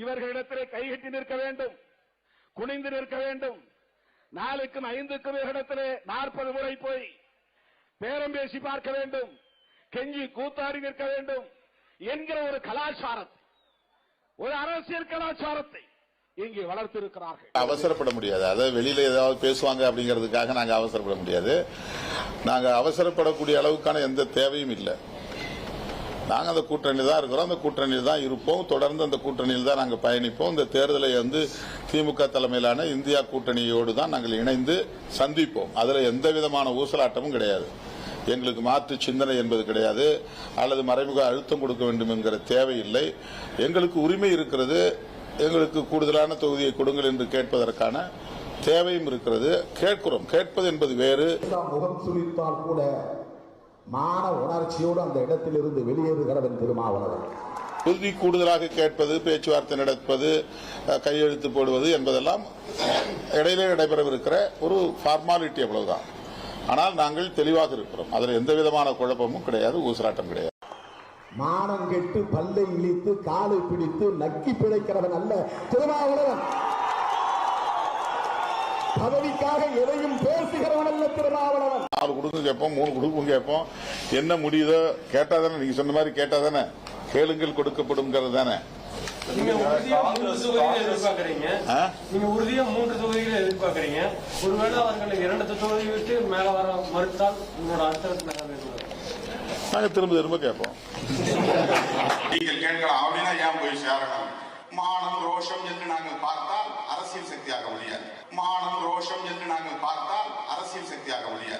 இவர்களிடத்திலே கைகட்டி நிற்க வேண்டும். குனிந்து நிற்க வேண்டும். நாலுக்கும் ஐந்துக்கும் இடத்திலே நாற்பது முறை போய் பேரம் பேசி பார்க்க வேண்டும். கெஞ்சி கூத்தாடி நிற்க வேண்டும். என்கிற ஒரு கலாச்சாரத்தை ஒரு அரசியல் கலாச்சாரத்தை இங்கே வளர்த்திருக்கிறார்கள். அவசரப்பட முடியாது. அதாவது வெளியில ஏதாவது பேசுவாங்க அப்படிங்கிறதுக்காக நாங்கள் அவசரப்பட முடியாது. நாங்கள் அவசரப்படக்கூடிய அளவுக்கான எந்த தேவையும் இல்லை. நாங்கள் அந்த கூட்டணியில் தான் இருக்கிறோம். அந்த கூட்டணியில் தான் இருப்போம். தொடர்ந்து அந்த கூட்டணியில் தான் நாங்கள் பயணிப்போம். இந்த தேர்தலை வந்து திமுக தலைமையிலான இந்தியா கூட்டணியோடு தான் நாங்கள் இணைந்து சந்திப்போம். அதில் எந்த விதமான ஊசலாட்டமும் கிடையாது. எங்களுக்கு மாற்று சிந்தனை என்பது கிடையாது. அல்லது மறைமுக அழுத்தம் கொடுக்க வேண்டும் என்கிற தேவையில்லை எங்களுக்கு உரிமை இருக்கிறது. எங்களுக்கு கூடுதலான தொகுதியை கொடுங்கள் என்று கேட்பதற்கான தேவையும் இருக்கிறது. கேட்கிறோம். கேட்பது என்பது வேறு. முகம் சுழித்தால் கூட மான உணர்ச்சியோடு அந்த இடத்திலிருந்து வெளியேறுகிறவன் திருமாவளவன். உறுதி கூடுதலாக கேட்பது பேச்சுவார்த்தை நடப்பது கையெழுத்து போடுவது என்பதெல்லாம் இடையிலே நடைபெறவிருக்கிற ஒரு ஃபார்மாலிட்டி அவ்வளவுதான். ஆனால் நாங்கள் தெளிவாக இருக்கிறோம். அதில் எந்த விதமான குழப்பமும் கிடையாது ஊசலாட்டம் கிடையாது. மானம் கெட்டு பல்லை இழித்து காலை பிடித்து நக்கி பிழைக்கிறவன் அல்ல திருமாவளவன். பதவிக்காக எதையும் பேசுகிறவன் அல்ல திருமாவளவன். குடும்பம் கேட்போம் மூணு குடும்பம் கேட்போம். என்ன முடியுதோ கேட்டா தானே நீங்க சொன்ன மாதிரி கேட்டா தானே கேளுங்கள் கொடுக்கப்படும்ங்கிறது தானே? நீங்க உறுதியா மூன்று தொகுதிகளை எதிர்பார்க்கறீங்க. ஒருவேளை அவர்கள் இரண்டு தொகுதி விட்டு மேல வர மறுத்தால் உங்களோட என்ன? நாங்க திரும்ப திரும்ப கேட்போம். நீங்கள் கேட்கலாம். அப்படின்னா ஏன் போய் சேரணும் மானம் ரோஷம் என்று நாங்கள் பார்த்தால் அரசியல் சக்தியாக முடியாது மானம் ரோஷம் என்று நாங்கள் பார்த்தால் அரசியல் சக்தியாக முடியாது